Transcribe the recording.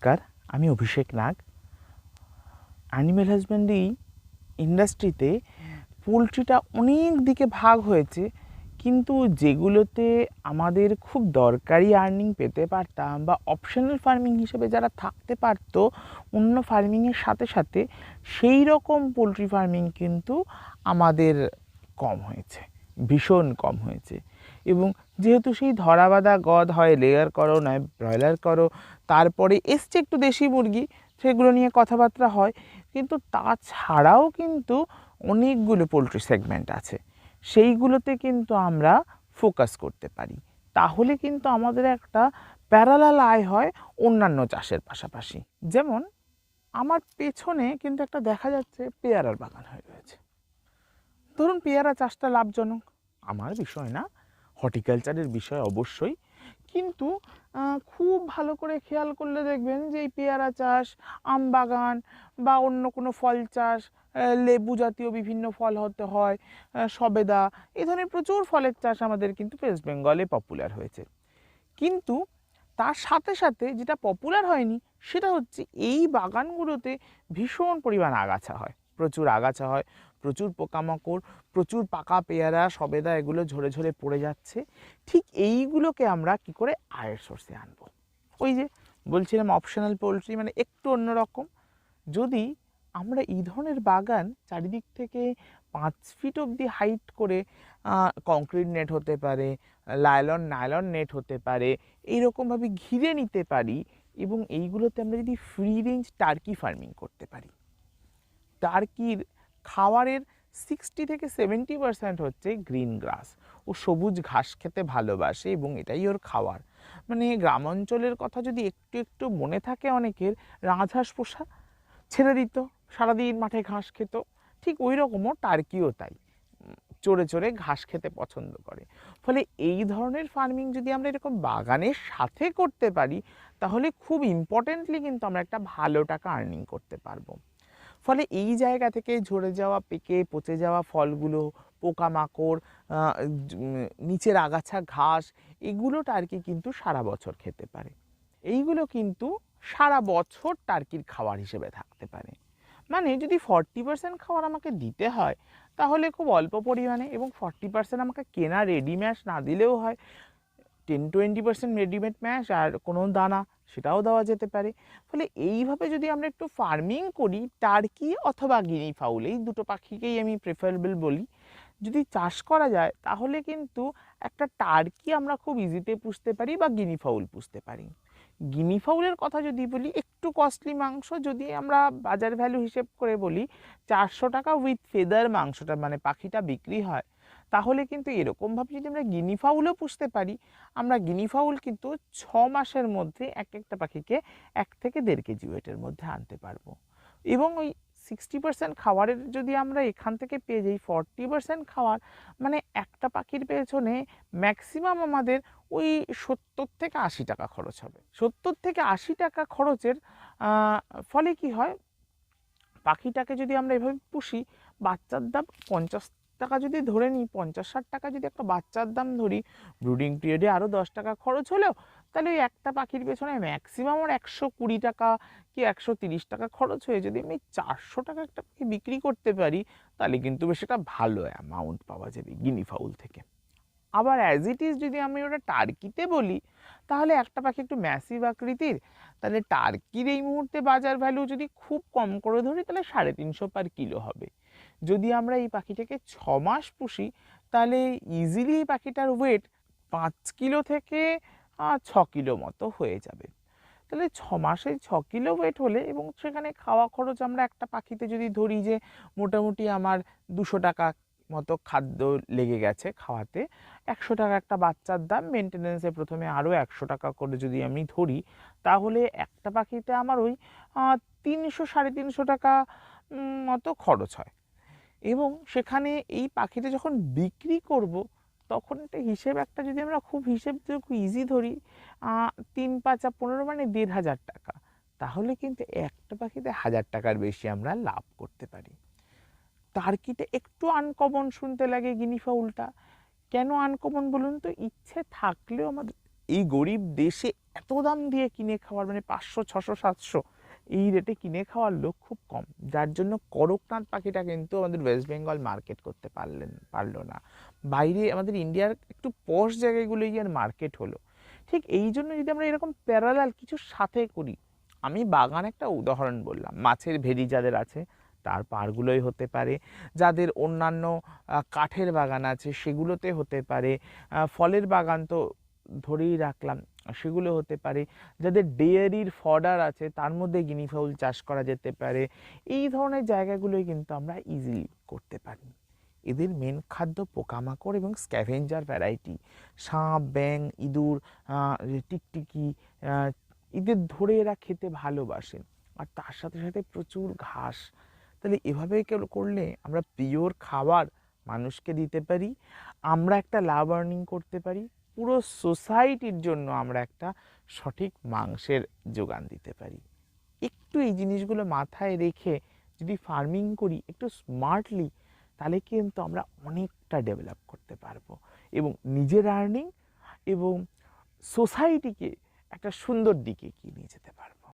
নমস্কার, আমি অভিষেক নাগ। Animal husbandry ইন্ডাস্ট্রিতে পোলট্রিটা অনেক দিকে ভাগ হয়েছে, কিন্তু যেগুলোতে আমাদের খুব দরকারি আর্নিং পেতে পারতাম বা অপশনাল ফার্মিং হিসেবে যারা থাকতে পারতো, অন্য ফার্মিংয়ের সাথে সাথে সেই রকম পোলট্রি ফার্মিং কিন্তু আমাদের কম হয়েছে, ভীষণ কম হয়েছে। এবং যেহেতু সেই ধরাবাঁধা গদ হয় লেয়ার করো নয় ব্রয়লার করো, তারপরে এসছে একটু দেশি মুরগি, সেগুলো নিয়ে কথাবার্তা হয়। কিন্তু তাছাড়াও কিন্তু অনেকগুলো পোলট্রি সেগমেন্ট আছে। সেইগুলোতে কিন্তু আমরা ফোকাস করতে পারি। তাহলে কিন্তু আমাদের একটা প্যারালাল আয় হয় অন্যান্য চাষের পাশাপাশি। যেমন আমার পেছনে কিন্তু একটা দেখা যাচ্ছে পেয়ারার বাগান হয়ে রয়েছে। ধরুন পেয়ারা চাষটা লাভজনক। আমার বিষয় না। হর্টিকালচারের বিষয় অবশ্যই। কিন্তু খুব ভালো করে খেয়াল করলে দেখবেন যে এই পেয়ারা চাষ, আম বাগান বা অন্য কোনো ফল চাষ লেবু জাতীয় বিভিন্ন ফল হতে হয় সবেদা, এই ধরনের প্রচুর ফলের চাষ আমাদের কিন্তু ওয়েস্ট বেঙ্গলে পপুলার হয়েছে। কিন্তু, তার সাথে সাথে যেটা পপুলার হয়নি, সেটা হচ্ছে এই বাগানগুলোতে ভীষণ পরিমাণ আগাছা হয়। প্রচুর আগাছা হয় প্রচুর পোকামাকড়, প্রচুর পাকা পেয়ারা, সবেদা এগুলো ঝরে ঝরে পড়ে যাচ্ছে। ঠিক এইগুলোকে আমরা কি করে আয়ের সোর্সে আনব? ওই যে বলছিলাম অপশনাল পোলট্রি মানে একটু অন্যরকম। যদি আমরা এই ধরনের বাগান চারিদিক থেকে পাঁচ ফিট অবধি হাইট করে কংক্রিট নেট হতে পারে, লাইলন, নাইলন নেট হতে পারে, এইরকমভাবে ঘিরে নিতে পারি এবং এইগুলোতে আমরা যদি ফ্রি রেঞ্জ টার্কি ফার্মিং করতে পারি। টার্কির খাওয়ারের সিক্সটি থেকে সেভেন্টি পার্সেন্ট হচ্ছে গ্রিন গ্রাস ও সবুজ ঘাস খেতে ভালোবাসে এবং এটাই ওর খাওয়ার। মানে গ্রাম অঞ্চলের কথা যদি একটু একটু মনে থাকে অনেকের, রাজহাঁস পোষা, ছেড়ে দিত, সারাদিন মাঠে ঘাস খেত, ঠিক ওই রকমও টার্কিও তাই। চড়ে চড়ে ঘাস খেতে পছন্দ করে। ফলে এই ধরনের ফার্মিং যদি আমরা এরকম বাগানের সাথে করতে পারি, তাহলে খুব ইম্পর্টেন্টলি কিন্তু আমরা একটা ভালো টাকা আর্নিং করতে পারব। ফলে এই জায়গা থেকে ঝরে যাওয়া, পেকে পচে যাওয়া ফলগুলো, পোকামাকড় নিচের আগাছা, ঘাস, এগুলো টার্কি কিন্তু সারা বছর খেতে পারে। এইগুলো কিন্তু সারা বছর টার্কির খাবার হিসেবে থাকতে পারে। মানে যদি ফর্টি পার্সেন্ট খাবার আমাকে দিতে হয়, তাহলে খুব অল্প পরিমাণে এবং ফর্টি পার্সেন্ট আমাকে কেনা রেডি ম্যাশ না দিলেও হয় ten twenty percent readymade mash আর কোনো দানা সেটাও দেওয়া যেতে পারে। ফলে এইভাবে যদি আমরা একটু ফার্মিং করি টার্কি অথবা গিনি ফাউল এই দুটো পাখিকেই আমি প্রেফারেবল বলি। যদি চাষ করা যায়, তাহলে কিন্তু একটা টার্কি আমরা খুব ইজিতে পুষতে পারি বা গিনি ফাউল পুষতে পারি। গিনি ফাউলের কথা যদি বলি, একটু কস্টলি মাংস যদি আমরা বাজার ভ্যালু হিসেব করে বলি, চারশো টাকা উইথ ফেদার মাংসটা মানে পাখিটা বিক্রি হয় তাহলে কিন্তু এরকমভাবে যদি আমরা গিনি ফাউলও পুষতে পারি, আমরা গিনি ফাউল কিন্তু ছ মাসের মধ্যে এক একটা পাখিকে এক থেকে দেড় কেজি ওয়েটের মধ্যে আনতে পারব। এবং ওই সিক্সটি পার্সেন্ট খাবারের যদি আমরা এখান থেকে পেয়ে যাই ফর্টি পার্সেন্ট খাওয়ার মানে একটা পাখির পেছনে ম্যাক্সিমাম আমাদের ওই সত্তর থেকে আশি টাকা খরচ হবে। সত্তর থেকে আশি টাকা খরচের ফলে কি হয়? পাখিটাকে যদি আমরা এভাবে পুষি, বাচ্চার দাম পঞ্চাশ টাকা যদি ধরে নিই পঞ্চাশ ষাট টাকা যদি একটা বাচ্চার দাম ধরি, ব্রুডিং পিরিয়ডে আরও দশ টাকা খরচ হলেও, তাহলে ওই একটা পাখির পেছনে ম্যাক্সিমাম ওর একশো কুড়ি টাকা কি একশো তিরিশ টাকা খরচ হয়ে যদি আমি চারশো টাকা একটা পাখি বিক্রি করতে পারি, তাহলে কিন্তু বেশ একটা ভালো অ্যামাউন্ট পাওয়া যাবে গিনি ফাউল থেকে। আবার অ্যাজ ইট ইজ যদি আমি ওটা টার্কিতে বলি, তাহলে একটা পাখি একটু ম্যাসিভ আকৃতির, তাহলে টার্কির এই মুহূর্তে বাজার ভ্যালু যদি খুব কম করে ধরি, তাহলে সাড়ে তিনশো পার কিলো হবে। যদি আমরা এই পাখিটাকে ছ মাস পুষি, তাহলে ইজিলি এই পাখিটার ওয়েট পাঁচ কিলো থেকে ছ কিলো মতো হয়ে যাবে। তাহলে ছ মাসে ছ কিলো ওয়েট হলে এবং সেখানে খাওয়া খরচ আমরা একটা পাখিতে যদি ধরি যে মোটামুটি আমার দুশো টাকা মতো খাদ্য লেগে গেছে খাওয়াতে, একশো টাকা একটা বাচ্চার দাম মেনটেনেন্সে প্রথমে আরও একশো টাকা করে যদি আমি ধরি, তাহলে একটা পাখিতে আমার ওই তিনশো সাড়ে তিনশো টাকা মতো খরচ হয়। এবং সেখানে এই পাখিটা যখন বিক্রি করব, তখন একটা হিসেব, একটা যদি আমরা খুব হিসেব ইজি ধরি তিন, পাঁচা পনেরো মানে দেড় হাজার টাকা। তাহলে কিন্তু একটা পাখিতে হাজার টাকার বেশি আমরা লাভ করতে পারি। টার্কিতে একটু আনকমন শুনতে লাগে গিনি ফাউলটা কেন আনকমন বলুন তো? ইচ্ছে থাকলেও আমাদের এই গরিব দেশে এত দাম দিয়ে কিনে খাওয়ার মানে পাঁচশো, ছশো, সাতশো এই রেটে কিনে খাওয়ার লোক খুব কম। যার জন্য করকনাথ পাখিটা কিন্তু আমাদের ওয়েস্ট বেঙ্গল মার্কেট করতে পারলেন, পারল না। বাইরে আমাদের ইন্ডিয়ার একটু পশ জায়গাগুলো গিয়ে মার্কেট হলো। ঠিক এই জন্য যদি আমরা এরকম প্যারালাল কিছু সাথে করি, আমি বাগান একটা উদাহরণ বললাম। মাছের ভেরি যাদের আছে, তার পাড়গুলোই হতে পারে। যাদের অন্যান্য কাঠের বাগান আছে, সেগুলোতে হতে পারে। ফলের বাগান তো ধরেই রাখলাম। সেগুলো হতে পারে। যাদের ডেয়ারির ফডার আছে, তার মধ্যে গিনিফাউল চাষ করা যেতে পারে। এই ধরনের জায়গাগুলোই কিন্তু আমরা ইজিলি করতে পারি। এদের মেন খাদ্য পোকামাকড় এবং স্ক্যাভেঞ্জার ভ্যারাইটি সাপ ব্যাং ইঁদুর টিকটিকি এদের ধরে এরা খেতে ভালোবাসে। আর তার সাথে সাথে প্রচুর ঘাস। তাহলে এভাবে কেউ করলে আমরা পিওর খাবার মানুষকে দিতে পারি। আমরা একটা লাভ আর্নিং করতে পারি। পুরো সোসাইটির জন্য আমরা একটা সঠিক মাংসের যোগান দিতে পারি। একটু এই জিনিসগুলো মাথায় রেখে যদি ফার্মিং করি একটু স্মার্টলি তাহলে কিন্তু আমরা অনেকটা ডেভেলপ করতে পারব এবং নিজের আর্নিং এবং সোসাইটিকে একটা সুন্দর দিকে এগিয়ে নিয়ে যেতে পারব।